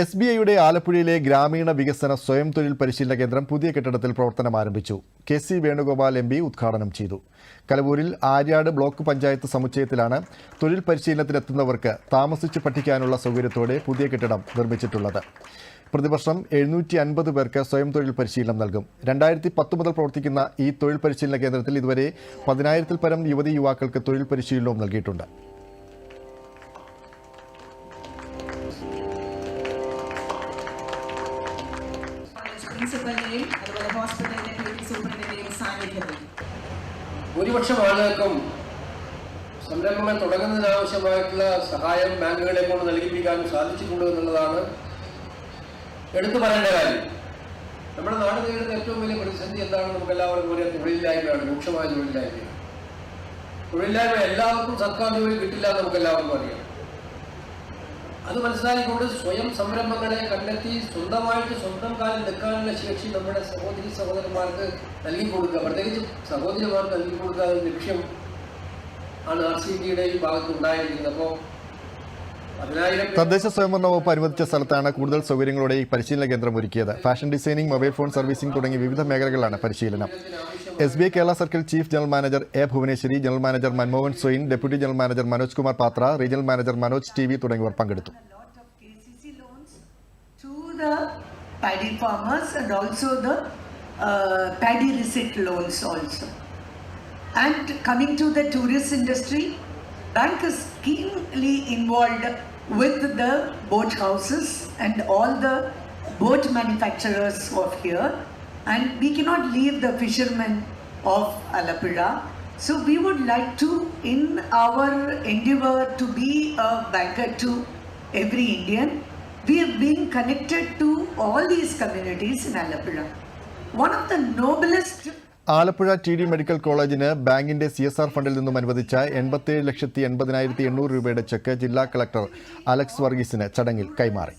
S B ഐയുടെ ആലപ്പുഴയിലെ ഗ്രാമീണ വികസന സ്വയം തൊഴിൽ പരിശീലന കേന്ദ്രം പുതിയ കെട്ടിടത്തിൽ പ്രവർത്തനം ആരംഭിച്ചു. K C Venugopal M P ഉദ്ഘാടനം ചെയ്തു. കലവൂരിൽ ആര്യാട് ബ്ലോക്ക് പഞ്ചായത്ത് സമുച്ചയത്തിലാണ് തൊഴിൽ പരിശീലനത്തിനെത്തുന്നവർക്ക് താമസിച്ച് പഠിക്കാനുള്ള സൗകര്യത്തോടെ പുതിയ കെട്ടിടം നിർമ്മിച്ചിട്ടുള്ളത്. പ്രതിവർഷം എഴുന്നൂറ്റി അൻപത് പേർക്ക് സ്വയം തൊഴിൽ പരിശീലനം നൽകും. രണ്ടായിരത്തി പത്ത് മുതൽ പ്രവർത്തിക്കുന്ന ഈ തൊഴിൽ പരിശീലന കേന്ദ്രത്തിൽ ഇതുവരെ പതിനായിരത്തിൽ പരം യുവതി യുവാക്കൾക്ക് തൊഴിൽ പരിശീലനവും നൽകിയിട്ടുണ്ട്. പ്രിൻസിപ്പലിന്റെയും അതുപോലെ ഹോസ്പിറ്റലിന്റെ ക്ലിനിക് സൂപ്രണ്ടിന്റെയും സാന്നിധ്യത്തിൽ. ഭൂരിപക്ഷം ആളുകൾക്കും സംരംഭങ്ങൾ തുടങ്ങുന്നതിനാവശ്യമായിട്ടുള്ള സഹായം ബാങ്കുകളെ കൊണ്ട് നൽകിപ്പിക്കാൻ സാധിച്ചിട്ടുണ്ട് എന്നുള്ളതാണ് എടുത്തു പറയേണ്ട കാര്യം. നമ്മുടെ നാട് നേരിടുന്ന ഏറ്റവും വലിയ പ്രതിസന്ധി എന്താണെന്ന് നമുക്ക് എല്ലാവർക്കും അറിയാം. തൊഴിലില്ലായ്മയാണ് രൂക്ഷമായ തൊഴിലില്ലായ്മയാണ്. തൊഴിലില്ലായ്മ എല്ലാവർക്കും സർക്കാർ ജോലി കിട്ടില്ല എന്ന് നമുക്ക് എല്ലാവർക്കും അറിയാം. അത് മനസ്സിലാക്കിക്കൊണ്ട് സ്വയം സംരംഭങ്ങളെ കണ്ടെത്തി സ്വന്തമായിട്ട് സ്വന്തം കാലിൽ നിൽക്കാനുള്ള ശേഷി നമ്മുടെ സഹോദരി സഹോദരന്മാർക്ക് നൽകി കൊടുക്കുക. പ്രത്യേകിച്ച് സഹോദരിമാർക്ക് നൽകി കൊടുക്കുക എന്ന ലക്ഷ്യം ആണ് ആർ സി ബിയുടെ ഈ ഭാഗത്ത് ഉണ്ടായിരിക്കുന്നത്. അപ്പോൾ തദ്ദേശ സ്വയംഭരണ വകുപ്പ് അനുവദിച്ച സ്ഥലത്താണ് കൂടുതൽ സൗകര്യങ്ങളോടെ ഈ പരിശീലന കേന്ദ്രം ഒരുക്കിയത്. Fashion designing mobile phone servicing തുടങ്ങിയ വിവിധ മേഖലകളിലാണ് പരിശീലനം. S B I Kerala circle chief general manager A Bhuvaneswari general manager Manmohan Soin deputy general manager Manoj Kumar Patra regional manager Manoj T V തുടങ്ങിയവർ പങ്കെടുത്തു lot of KCC loans to the paddy farmers and also the uh, paddy receipt loans also. And coming to the tourist industry, bank is keenly involved with the boat houses and all the boat manufacturers of here. And we cannot leave the fishermen of Alapura. So we would like to, in our endeavor to be a banker to every Indian, we have been connected to all these communities in Alapura. One of the noblest Alappuzha T D medical കോളേജിന് ബാങ്കിന്റെ C S R ഫണ്ടിൽ നിന്നും അനുവദിച്ച എൺപത്തിയേഴ് ലക്ഷത്തി എൺപതിനായിരത്തി എണ്ണൂറ് രൂപയുടെ check ജില്ലാ കളക്ടർ അലക്സ് വർഗീസിന് ചടങ്ങിൽ കൈമാറി